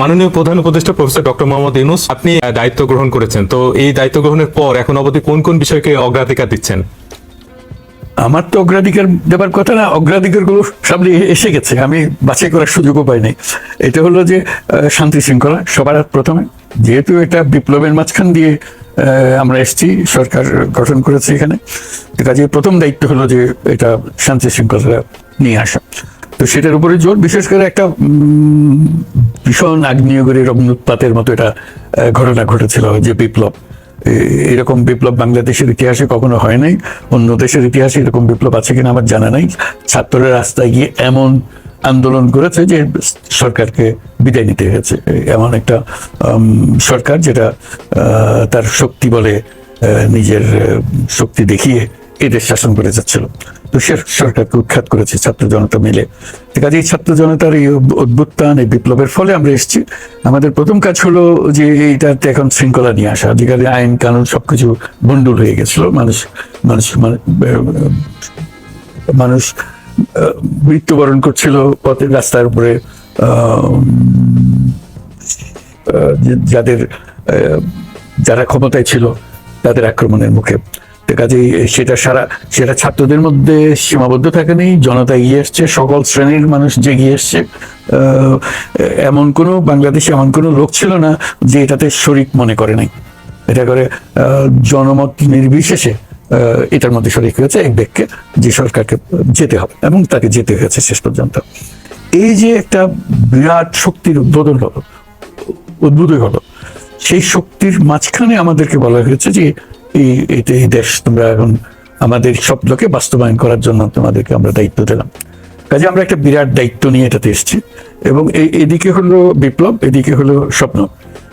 মাননীয় প্রধান উপদেষ্টা প্রফেসর ডক্টর মোহাম্মদ ইউনুস, আপনি দায়িত্ব গ্রহণ করেছেন। তো এই দায়িত্ব গ্রহণের পর এখন অবধি কোন কোন বিষয়কে অগ্রাধিকার দিচ্ছেন? আমার তো অগ্রাধিকার দেবার কথা না অগ্রাধিকারগুলো সামনে এসে গেছে। আমি বাছাই করার সুযোগও পাইনি এটা হলো যে শান্তি শৃঙ্খলা সবার প্রথমে। যেহেতু এটা বিপ্লবের মাঝখান দিয়ে আমরা এসেছি, সরকার গঠন করেছে এখানে কাজে প্রথম দায়িত্ব হলো যে এটা শান্তি শৃঙ্খলা নিয়ে আসা। তো সেটার উপরে জোর, বিশেষ করে একটা ভীষণ আগ্নেয়গিরির অগ্নুৎপাতের মতো এটা ঘটনা ঘটেছিল যে বিপ্লব। এরকম বিপ্লব বাংলাদেশের ইতিহাসে কখনো হয় নাই। অন্য দেশের ইতিহাসে এরকম বিপ্লব আছে কিনা আমার জানা নাই। ছাত্ররা রাস্তায় গিয়ে এমন আন্দোলন করেছে যে সরকারকে বিদায় নিতে হয়েছে। এমন একটা সরকার যেটা তার শক্তি বলে নিজের শক্তি দেখিয়ে এদের শাসন করে যাচ্ছিল। তো সে সরকারকে উৎখাত করেছে ছাত্র জনতা মিলে। তো কাজে ছাত্র জনতার এই উদ্বুত্তান এই বিপ্লবের ফলে আমরা এসেছি। আমাদের প্রথম কাজ হলো যে এইটাতে এখন শৃঙ্খলা নিয়ে আসা। যেখানে আইন, কানুন সবকিছু বন্ডুল হয়ে গেছিল। মানুষ মানুষ মানে- মানুষ মৃত্যুবরণ করছিল পথের রাস্তার উপরে। যাদের যারা ক্ষমতায় ছিল তাদের আক্রমণের মুখে। কাজেই সেটা সারা, সেটা ছাত্রদের মধ্যে সীমাবদ্ধ জনতা এগিয়ে এসছে সকল শ্রেণির মানুষ এসছে এমন কোনো বাংলাদেশে এমন কোনো লোক ছিল না যে এটাতে শরিক মনে করে নাই। এটা করে জনমত নির্বিশেষে এটার মধ্যে শরিক হয়েছে এক ব্যক্তি যে সরকারকে যেতে হবে এবং তাকে যেতে হয়েছে শেষ পর্যন্ত। এই যে একটা বিরাট শক্তির উদ্বোধন হলো উদ্ভূত হলো, সেই শক্তির মাঝখানে আমাদেরকে বলা হয়েছে যে এই দেশ তোমরা এখন আমাদের স্বপ্নকে বাস্তবায়ন করার জন্য তোমাদেরকে আমরা দায়িত্ব দিলাম। কাজে আমরা একটা বিরাট দায়িত্ব নিয়ে এটাতে এসেছি এবং এদিকে হলো বিপ্লব, এদিকে হলো স্বপ্ন।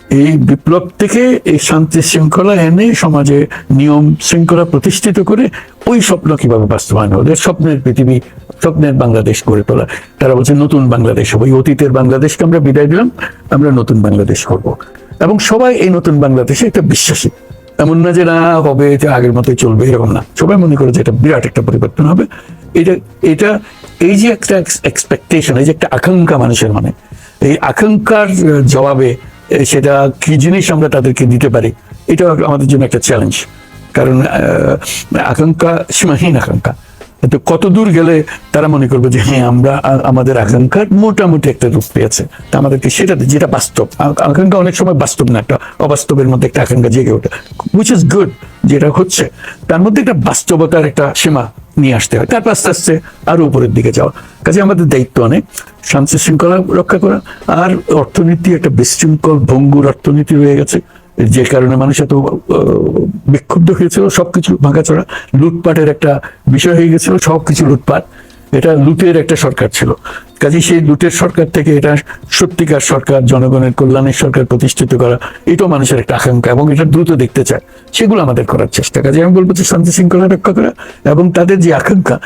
এই বিপ্লব থেকে এই শান্তি শৃঙ্খলা এনে সমাজে নিয়ম শৃঙ্খলা প্রতিষ্ঠিত করে ওই স্বপ্ন কীভাবে বাস্তবায়ন হবে? স্বপ্নের পৃথিবী, স্বপ্নের বাংলাদেশ গড়ে তোলা। তারা বলছে, নতুন বাংলাদেশ হবে। অতীতের বাংলাদেশকে আমরা বিদায় দিলাম, আমরা নতুন বাংলাদেশ করব। এবং সবাই এই নতুন বাংলাদেশে একটা বিশ্বাসী। এমন না যে না হবে, যে আগের মতোই চলবে, এরকম না। সবাই মনে করে যে এটা বিরাট একটা পরিবর্তন হবে। এটা এটা, এই যে একটা এক্সপেকটেশন এই যে একটা আকাঙ্ক্ষা মানুষের মনে, এই আকাঙ্ক্ষার জবাবে সেটা কি জিনিস আমরা তাদেরকে দিতে পারি এটা আমাদের জন্য একটা চ্যালেঞ্জ কারণ আকাঙ্ক্ষা সীমাহীন আকাঙ্ক্ষা। তো কত দূর গেলে তারা মনে করবে যে হ্যাঁ আমরা আমাদের আকাঙ্ক্ষার মোটামুটি একটা রূপ পেয়েছে। তা আমাদেরকে সেটা যেটা বাস্তব আকাঙ্ক্ষা অনেক সময় বাস্তব না, একটা অবাস্তবের মধ্যে একটা আকাঙ্ক্ষা জেগে ওঠে উইচ ইজ গুড যেটা হচ্ছে। তার মধ্যে একটা বাস্তবতার একটা সীমা নিয়ে আসতে হয়। তারপর আস্তে আস্তে আরও উপরের দিকে যাওয়া। কাজে আমাদের দায়িত্ব অনেক, শান্তি শৃঙ্খলা রক্ষা করা, আর অর্থনীতি, একটা বিশৃঙ্খল, ভঙ্গুর অর্থনীতি হয়ে গেছে। যে কারণে মানুষ এত বিক্ষুব্ধ হয়েছিল, সবকিছু ভাঙাচোরা। লুটপাটের একটা বিষয় হয়ে গেছিল, সবকিছু লুটপাট। এটা লুটের একটা সরকার ছিল। কাজে সেই লুটের সরকার থেকে এটা সত্যিকার সরকার, জনগণের কল্যাণের সরকার প্রতিষ্ঠিত করা, এটাও মানুষের একটা আকাঙ্ক্ষা এবং এটা দ্রুত দেখতে চায়। সেগুলো আমাদের করার চেষ্টা। কাজে আমি বলব যে শান্তি শৃঙ্খলা রক্ষা করা এবং তাদের যে আকাঙ্ক্ষা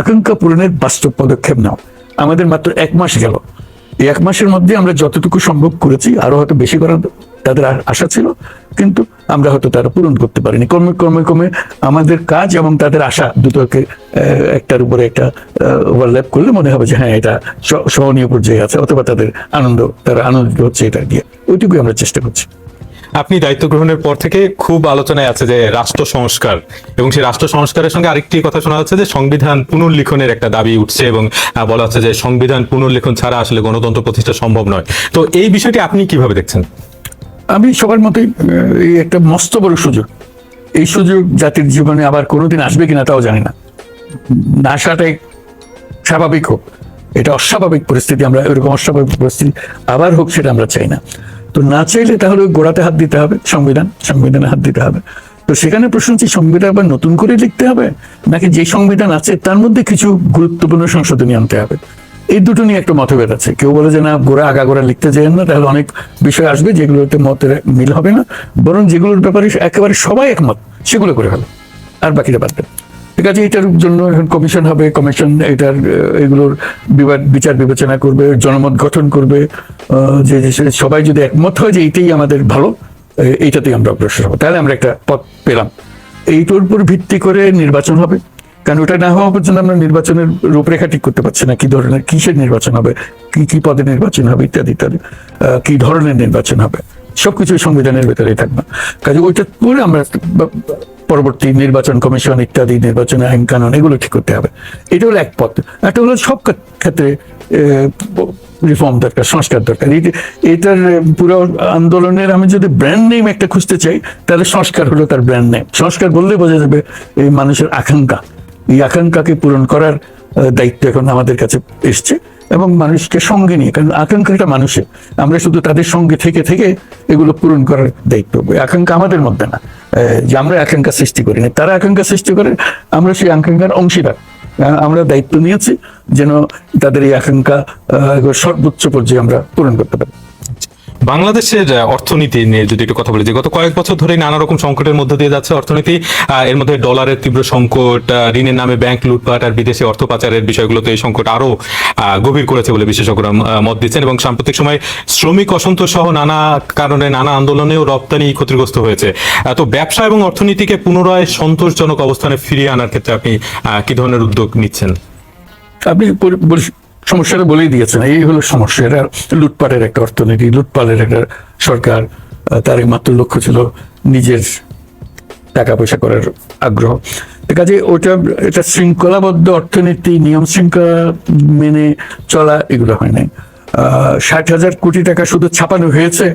আকাঙ্ক্ষা পূরণের বাস্তব পদক্ষেপ নাও। আমাদের মাত্র এক মাস গেল। এই এক মাসের মধ্যে আমরা যতটুকু সম্ভব করেছি, আরও হয়তো বেশি করার তাদের আশা ছিল, কিন্তু আমরা হয়তো তারা পূরণ করতে পারিনি। ক্রমে ক্রমে ক্রমে আমাদের কাজ এবং তাদের আশা দুটোকে একটার উপরে একটা ওভারল্যাপ করলে মনে হবে যে হ্যাঁ এটা সহনীয় পর্যায়ে আছে, অথবা তাদের আনন্দ, তারা আনন্দিত হচ্ছে এটা দিয়ে ওইটুকুই আমরা চেষ্টা করছি। আপনি দায়িত্ব গ্রহণের পর থেকে খুব আলোচনায় আছে যে রাষ্ট্র সংস্কার, এবং সেই রাষ্ট্র সংস্কারের সঙ্গে আরেকটি কথা শোনা যাচ্ছে যে সংবিধান পুনর্লিখনের একটা দাবি উঠছে এবং বলা হচ্ছে যে সংবিধান পুনর্লিখন ছাড়া আসলে গণতন্ত্র প্রতিষ্ঠা সম্ভব নয়। তো এই বিষয়টি আপনি কীভাবে দেখছেন? আমি সবার আহ, এই একটা মস্ত বড় সুযোগ। এই সুযোগ জাতির জীবনে আবার কোনোদিন আসবে কিনা তাও জানি না। না আসাটাই স্বাভাবিক হোক এটা অস্বাভাবিক পরিস্থিতি আমরা এরকম অস্বাভাবিক পরিস্থিতি আবার হোক সেটা আমরা চাই না। তো না চাইলে তাহলে গোড়াতে হাত দিতে হবে সংবিধান সংবিধানে হাত দিতে হবে। তো সেখানে প্রশ্ন হচ্ছে সংবিধান আবার নতুন করে লিখতে হবে? নাকি যে সংবিধান আছে তার মধ্যে কিছু গুরুত্বপূর্ণ সংশোধনী আনতে হবে? এই দুটো নিয়ে একটা মতভেদ আছে। কেউ বলে যে, না গোড়া আগা গোড়া লিখতে চাই না। তাহলে অনেক বিষয় আসবে যেগুলোতে মতের মিল হবে না। বরং যেগুলোর ব্যাপারে একেবারে সবাই একমত, সেগুলো করে ফেলে। আর বাকিটা বাদ দেয় ঠিক আছে, এটার জন্য এখন কমিশন হবে। কমিশন এটার এগুলোর বিবাদ, বিচার বিবেচনা করবে, জনমত গঠন করবে। যে সবাই যদি একমত হয় যে এইটাই আমাদের ভালো এইটাতেই আমরা অগ্রসর হব। তাহলে আমরা একটা পথ পেলাম। এইটার উপর ভিত্তি করে নির্বাচন হবে। কারণ ওটা না হওয়া পর্যন্ত আমরা নির্বাচনের রূপরেখা ঠিক করতে পারছি না। কি ধরনের, কিসের নির্বাচন হবে? কি কি পদে নির্বাচন হবে ইত্যাদি ইত্যাদি। কি ধরনের নির্বাচন হবে? সবকিছু সংবিধানের ভেতরেই থাকবে। কাজে ওইটা পরে আমরা পরবর্তী নির্বাচন কমিশন ইত্যাদি, নির্বাচন আইন কানুন, এগুলো ঠিক করতে হবে। এটা হলো এক পথ। একটা হলো সব ক্ষেত্রে রিফর্ম দরকার, সংস্কার দরকার। এটার পুরো আন্দোলনের আমি যদি ব্র্যান্ড নেম একটা খুঁজতে চাই, তাহলে সংস্কার হলো তার ব্র্যান্ড নেম সংস্কার বললে বোঝা যাবে এই মানুষের আকাঙ্ক্ষা। এই আকাঙ্ক্ষাকে পূরণ করার দায়িত্ব এখন আমাদের কাছে এসছে এবং মানুষকে সঙ্গে নিয়ে, কারণ আকাঙ্ক্ষাটা মানুষের। আমরা শুধু তাদের সঙ্গে থেকে থেকে এগুলো পূরণ করার দায়িত্ব। আকাঙ্ক্ষা আমাদের মধ্যে না যে আমরা আকাঙ্ক্ষা সৃষ্টি করি না। তারা আকাঙ্ক্ষা সৃষ্টি করে, আমরা সেই আকাঙ্ক্ষার অংশীদার। আমরা দায়িত্ব নিয়েছি যেন তাদের এই আকাঙ্ক্ষা সর্বোচ্চ পর্যায়ে আমরা পূরণ করতে পারি। বাংলাদেশের অর্থনীতি নিয়ে যদি একটু কথা বলি, যে গত কয়েক বছর ধরে নানা রকম সংকটের মধ্যে দিয়ে যাচ্ছে অর্থনীতি এর মধ্যে ডলারের তীব্র সংকট ঋণের নামে ব্যাংক লুটপাট আর বিদেশে অর্থ পাচারের বিষয়গুলোতে এই সংকট আরও গভীর করেছে বলে বিশেষজ্ঞরা মত দিচ্ছেন এবং সাম্প্রতিক সময় শ্রমিক অসন্তোষ সহ নানা কারণে নানা আন্দোলনেও রপ্তানি ক্ষতিগ্রস্ত হয়েছে। তো ব্যবসা এবং অর্থনীতিকে পুনরায় সন্তোষজনক অবস্থানে ফিরিয়ে আনার ক্ষেত্রে আপনি কি ধরনের উদ্যোগ নিচ্ছেন? আপনি সমস্যাটা বলেই দিয়েছেন। এই হলো সমস্যা। এটা লুটপাটের একটা অর্থনীতি, লুটপাটের একটা সরকার তার একমাত্র লক্ষ্য ছিল নিজের টাকা পয়সা করার আগ্রহ। কাজে ওটা, এটা শৃঙ্খলাবদ্ধ অর্থনীতি, নিয়ম শৃঙ্খলা মেনে চলা, এগুলো হয় নাই। ষাট হাজার কোটি টাকা শুধু ছাপানো হয়েছে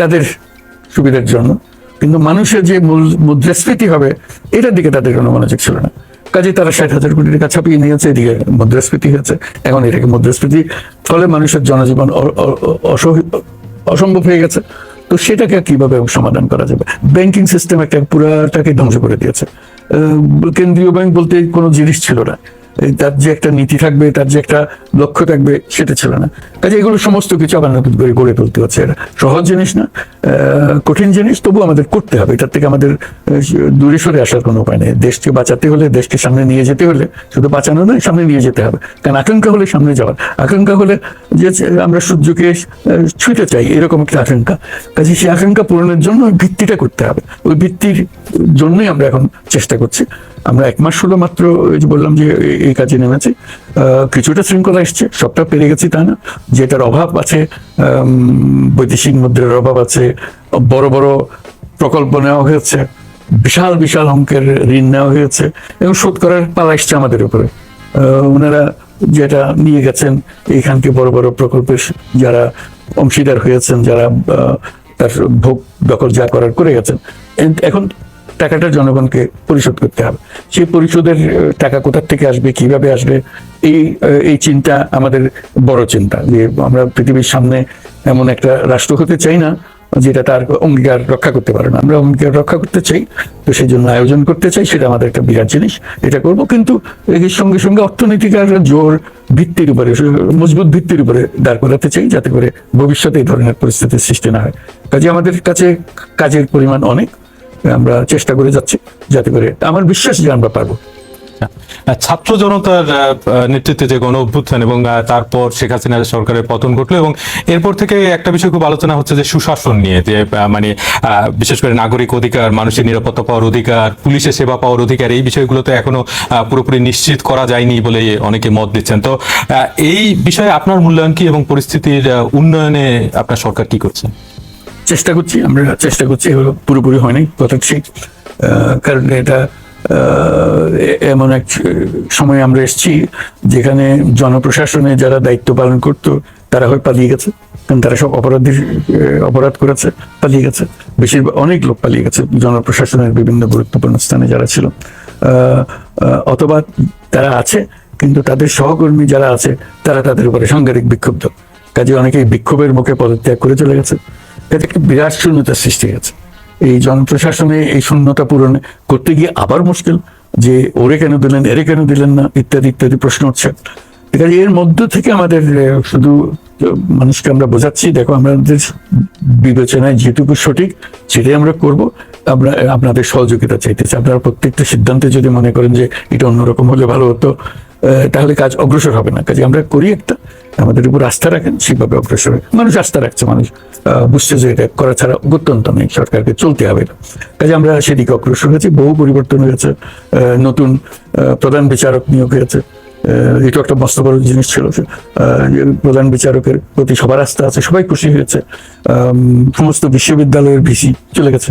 তাদের সুবিধার জন্য। কিন্তু মানুষের যে মূল, মুদ্রাস্ফীতি হবে, এটার দিকে তাদের কোনো মনোযোগ ছিল না। কাজে তারা ষাট হাজার কোটি টাকা ছাপিয়ে নিয়েছে, এদিকে মুদ্রাস্ফীতি হয়েছে। এখন এটাকে মুদ্রাস্ফীতি ফলে মানুষের জনজীবন অসম্ভব হয়ে গেছে। তো সেটাকে কীভাবে সমাধান করা যাবে? ব্যাংকিং সিস্টেম একটা পুরাটাকে ধ্বংস করে দিয়েছে। কেন্দ্রীয় ব্যাংক বলতে কোনো জিনিস ছিল না। তার যে একটা নীতি থাকবে, তার যে একটা লক্ষ্য থাকবে, সেটা ছিল না। কাজে এগুলো সমস্ত কিছু আবার নতুন করে গড়ে তুলতে হচ্ছে। এটা সহজ জিনিস না কঠিন জিনিস তবু আমাদের করতে হবে। এটার থেকে আমাদের দূরে সরে আসার কোনো উপায় নেই। দেশকে বাঁচাতে হলে, দেশকে সামনে নিয়ে যেতে হলে শুধু বাঁচানো নয়, সামনে নিয়ে যেতে হবে। কারণ আকাঙ্ক্ষা হলে সামনে যাওয়ার। আকাঙ্ক্ষা হলে যে আমরা সূর্যকে ছুঁতে চাই, এরকম একটা আকাঙ্ক্ষা। কাজে সেই আকাঙ্ক্ষা পূরণের জন্য ভিত্তিটা করতে হবে। ওই ভিত্তির জন্যই আমরা এখন চেষ্টা করছি। আমরা এক মাস হলো মাত্র, ওই যে বললাম যে এই- কাজে নেমেছি। কিছুটা শৃঙ্খলা এসছে, সবটা পেরে গেছি তা না। যেটার অভাব আছে বৈদেশিক মুদ্রার অভাব আছে, বড় বড় প্রকল্প নেওয়া হয়েছে, বিশাল বিশাল অঙ্কের ঋণ নেওয়া হয়েছে, এবং শোধ করার পালা এসছে আমাদের উপরে। ওনারা যেটা নিয়ে গেছেন, এইখানকে বড় বড় প্রকল্পের যারা অংশীদার হয়েছেন, যারা তার ভোগ দখল যা করার করে গেছেন। এখন টাকাটা জনগণকে পরিশোধ করতে হবে। সেই পরিশোধের টাকা কোথার থেকে আসবে, কীভাবে আসবে, এই এই চিন্তা আমাদের বড় চিন্তা যে আমরা পৃথিবীর সামনে এমন একটা রাষ্ট্র হতে চাই না যেটা তার অঙ্গীকার রক্ষা করতে পারে না। আমরা অঙ্গীকার রক্ষা করতে চাই, তো সেই জন্য আয়োজন করতে চাই, সেটা আমাদের একটা বিরাট জিনিস, এটা করব। কিন্তু এর সঙ্গে সঙ্গে অর্থনৈতিক আর জোর ভিত্তির উপরে মজবুত ভিত্তির উপরে দাঁড় করাতে চাই, যাতে করে ভবিষ্যতে এই ধরনের পরিস্থিতির সৃষ্টি না হয়। কাজে আমাদের কাছে কাজের পরিমাণ অনেক। আমরা চেষ্টা করে যাচ্ছি যাতে করে আমার বিশ্বাস যে আমরা পারব। ছাত্র জনতার নেতৃত্বে যে গণ অভ্যুত্থান এবং তারপর শেখ হাসিনার সরকারের পতন ঘটলো এবং এরপর থেকে একটা বিষয় খুব আলোচনা হচ্ছে যে সুশাসন নিয়ে, যে মানে বিশেষ করে নাগরিক অধিকার, মানুষের নিরাপত্তা পাওয়ার অধিকার, পুলিশের সেবা পাওয়ার অধিকার, এই বিষয়গুলোতে এখনও পুরোপুরি নিশ্চিত করা যায়নি বলে অনেকে মত দিচ্ছেন। তো এই বিষয়ে আপনার মূল্যায়ন কি এবং পরিস্থিতির উন্নয়নে আপনার সরকার কি করছে? চেষ্টা করছি, আমরা চেষ্টা করছি, এগুলো পুরোপুরি হয়নি কথা ঠিক। কারণ এটা এমন এক সময় আমরা এসেছি যেখানে জনপ্রশাসনে যারা দায়িত্ব পালন করতো, তারা হয় পালিয়ে গেছে। কারণ তারা সব অপরাধীর অপরাধ করেছে, পালিয়ে গেছে। বেশিরভাগ অনেক লোক পালিয়ে গেছে, জনপ্রশাসনের বিভিন্ন গুরুত্বপূর্ণ স্থানে যারা ছিল। অথবা তারা আছে, কিন্তু তাদের সহকর্মী যারা আছে, তারা তাদের উপরে সাংঘাতিক বিক্ষুব্ধ কাজে অনেকেই বিক্ষোভের মুখে পদত্যাগ করে চলে গেছে। এতে একটা বিরাট শূন্যতার সৃষ্টি গেছে এই জনপ্রশাসনে এই শূন্যতা পূরণ করতে গিয়ে আবার মুশকিল যে ওরে কেন দিলেন, এরে কেন দিলেন না, ইত্যাদি ইত্যাদি প্রশ্ন উঠছে। এর মধ্য থেকে আমাদের শুধু মানুষকে আমরা বোঝাচ্ছি, দেখো আমাদের বিবেচনায় যেটুকু সঠিক, সেটাই আমরা করব। আমরা আপনাদের সহযোগিতা চাইতেছি আপনারা প্রত্যেকটা সিদ্ধান্তে যদি মনে করেন যে এটা অন্যরকম হলে ভালো হতো তাহলে কাজ অগ্রসর হবে না। কাজে আমরা করি একটা, আমাদের উপর আস্থা রাখেন সেভাবে অগ্রসর মানুষ আস্থা রাখছে, মানুষ বুঝছে যে এটা করা ছাড়া গত্যন্ত নেই, সরকারকে চলতে হবে না কাজে আমরা সেদিকে অগ্রসর হয়েছি, বহু পরিবর্তন হয়েছে নতুন প্রধান বিচারক নিয়োগ হয়েছে এটা একটা মস্ত বড় জিনিস ছিল প্রধান বিচারকের প্রতি সবার আস্থা আছে, সবাই খুশি হয়েছে সমস্ত বিশ্ববিদ্যালয়ের ভিসি চলে গেছে।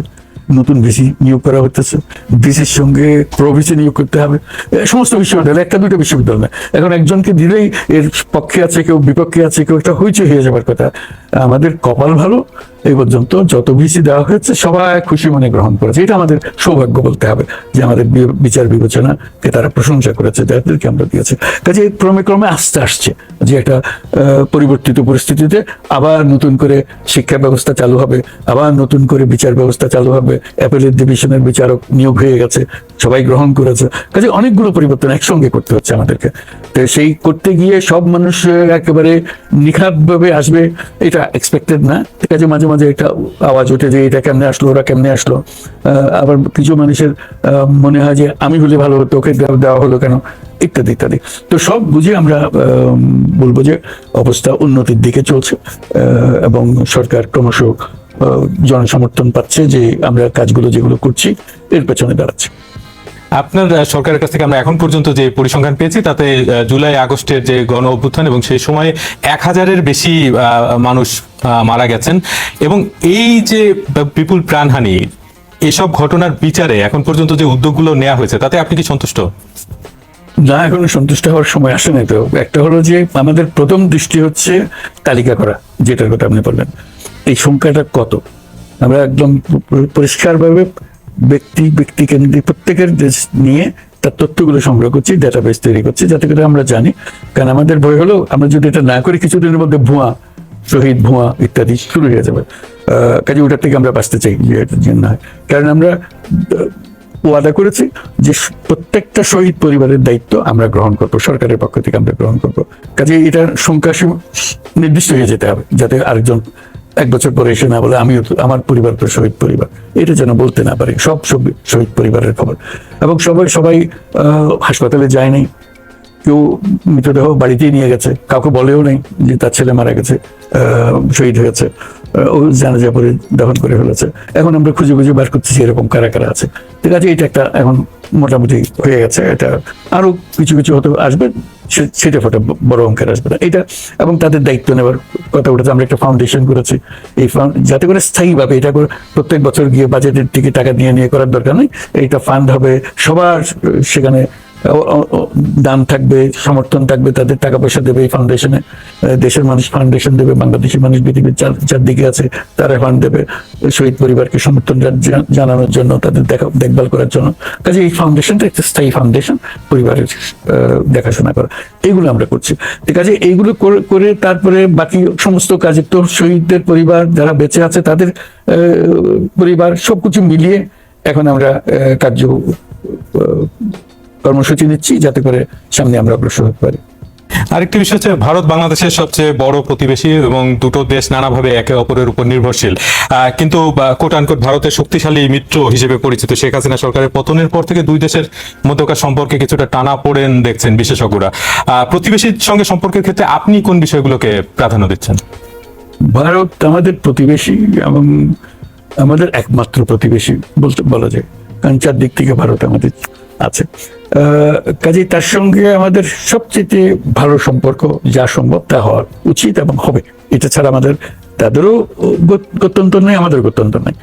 নতুন ভিসি নিয়োগ করা হতেছে ভিসির সঙ্গে প্রভিসি নিয়োগ করতে হবে। সমস্ত বিশ্ববিদ্যালয়, একটা দুটো বিশ্ববিদ্যালয়। এখন একজনকে দিলেই এর পক্ষে আছে কেউ, বিপক্ষে আছে কেউ একটা হইচই হয়ে যাবার কথা। আমাদের কপাল ভালো, এই পর্যন্ত যত ভিসি দেওয়া হয়েছে, সবাই খুশি মনে গ্রহণ করেছে। এটা আমাদের সৌভাগ্য বলতে হবে যে আমাদের বিচার বিবেচনাকে তারা প্রশংসা করেছে, যাদেরকে আমরা দিয়েছি। কাজে ক্রমে ক্রমে আস্তে আসছে যে একটা পরিবর্তিত পরিস্থিতিতে আবার নতুন করে শিক্ষা ব্যবস্থা চালু হবে, আবার নতুন করে বিচার ব্যবস্থা চালু হবে, অ্যাপেলের ডিভিশনের বিচারক নিয়োগ হয়ে গেছে, সবাই গ্রহণ করেছে। কাজে অনেকগুলো পরিবর্তন একসঙ্গে করতে হচ্ছে আমাদেরকে। তো সেই করতে গিয়ে সব মানুষ একেবারে নিখাত ভাবে আসবে, এটা এক্সপেক্টেড না। ঠিক আছে, মাঝে মাঝে একটা আওয়াজ ওঠে যে এটা কেমনে আসলো, ওরা কেমনে আসলো। আবার কিছু মানুষের মনে হয় যে আমি হলে ভালো হতো, ওকে দেওয়া- হলো কেন? ইত্যাদি ইত্যাদি। তো সব বুঝে আমরা বলব যে অবস্থা উন্নতির দিকে চলছে এবং সরকার ক্রমশ জনসমর্থন পাচ্ছে যে আমরা কাজগুলো যেগুলো করছি, এর পেছনে দাঁড়াচ্ছে। আপনার সরকারের কাছ থেকে আমরা এখন পর্যন্ত যে পরিসংখ্যান পেয়েছি, তাতে জুলাই আগস্টের যে গণ অভ্যুত্থান এবং সেই সময়ে এক হাজারের বেশি মানুষ মারা গেছেন এবং এই যে বিপুল প্রাণহানি, এসব ঘটনার বিচারে এখন পর্যন্ত যে উদ্যোগগুলো নেওয়া হয়েছে, তাতে আপনি কি সন্তুষ্ট? না, এখনও সন্তুষ্ট হওয়ার সময় আসে নাই তো একটা হলো যে, আমাদের প্রথম দৃষ্টি হচ্ছে তালিকা করা, যেটার কথা আপনি বললেন। এই সংখ্যাটা কত? আমরা একদম পরিষ্কারভাবে ব্যক্তি ব্যক্তি কেন্দ্রিক, প্রত্যেকের নিয়ে তার তথ্যগুলো সংগ্রহ করছি ডেটাবেস তৈরি করছি, যাতে করে আমরা জানি। কারণ আমাদের ভয় হলো, আমরা যদি এটা না করি, কিছুদিনের মধ্যে ভুয়া, শহীদ ভুয়া ইত্যাদি শুরু হয়ে যাবে। কাজে ওটার থেকে আমরা বাঁচতে চাই, যে এটা না হয়। কারণ আমরা ওয়াদা করেছি যে প্রত্যেকটা শহীদ পরিবারের দায়িত্ব আমরা গ্রহণ করব, সরকারের পক্ষ থেকে আমরা গ্রহণ করব। কাজে এটার সংখ্যা নির্দিষ্ট হয়ে যেতে হবে, যাতে আরেকজন এক বছর পরে এসে না বলে, আমিও আমার পরিবার তো শহীদ পরিবার। এটা যেন বলতে না পারি। সব শহীদ পরিবারের খবর। এবং সবাই সবাই হাসপাতালে যায়নি কেউ মৃতদেহ বাড়িতেই নিয়ে গেছে। কাউকে বলেও নেই যে তার ছেলে মারা গেছে শহীদ হয়েছে। ও জানাজা পরে দহন করে ফেলেছে। এখন আমরা খুঁজে খুঁজে বার করতেছি এরকম কারা কারা আছে। ঠিক আছে, এটা একটা এখন মোটামুটি হয়ে গেছে। এটা আরও কিছু কিছু হয়তো আসবে। সেটা ফোটা বড় অঙ্কের আসবে না। এটা এবং তাদের দায়িত্ব নেওয়ার কথা উঠেছে আমরা একটা ফাউন্ডেশন করেছি। এই যাতে করে স্থায়ীভাবে এটা করে প্রত্যেক বছর গিয়ে বাজেটের থেকে টাকা নিয়ে নিয়ে করার দরকার নেই। এইটা ফান্ড হবে সবার, সেখানে দান থাকবে, সমর্থন থাকবে, তাদের টাকা পয়সা দেবে এই ফাউন্ডেশনে দেশের মানুষ ফাউন্ডেশন দেবে, বাংলাদেশের মানুষ পৃথিবীর চার- চারদিকে আছে, তারা ফান্ড দেবে, শহীদ পরিবারকে সমর্থন জানানোর জন্য, তাদের দেখা, দেখভাল করার জন্য। কাজে এই ফাউন্ডেশনটা একটা স্থায়ী ফাউন্ডেশন পরিবারের দেখাশোনা করা। এইগুলো আমরা করছি। আছে এইগুলো করে- তারপরে বাকি সমস্ত কাজে তো শহীদদের পরিবার যারা বেঁচে আছে, তাদের পরিবার সবকিছু মিলিয়ে এখন আমরা কার্য কর্মসূচি নিচ্ছি যাতে করে সামনে আমরা অগ্রসর হতে পারি। আরেকটি বিষয় হচ্ছে ভারত বাংলাদেশের সবচেয়ে বড় প্রতিবেশী এবং দুটো দেশ নানাভাবে একে অপরের উপর নির্ভরশীল। কিন্তু কোট আনকোট ভারতের শক্তিশালী মিত্র হিসেবে পরিচিত শেখ হাসিনা সরকারের পতনের পর থেকে দুই দেশের মধ্যকার সম্পর্কে কিছুটা টানা পড়েন দেখছেন বিশেষজ্ঞরা। প্রতিবেশীর সঙ্গে সম্পর্কের ক্ষেত্রে আপনি কোন বিষয়গুলোকে প্রাধান্য দিচ্ছেন? ভারত আমাদের প্রতিবেশী এবং আমাদের একমাত্র প্রতিবেশী বলতে বলা যায়। কারণ চারদিক থেকে ভারত আমাদের আছে। কাজেই তার সঙ্গে আমাদের সবচেয়ে ভালো সম্পর্ক যা সম্ভব তা হওয়া উচিত এবং হবে। এটা ছাড়া আমাদের তাদেরও গত্যন্তর নেই আমাদের গত্যন্তর নেই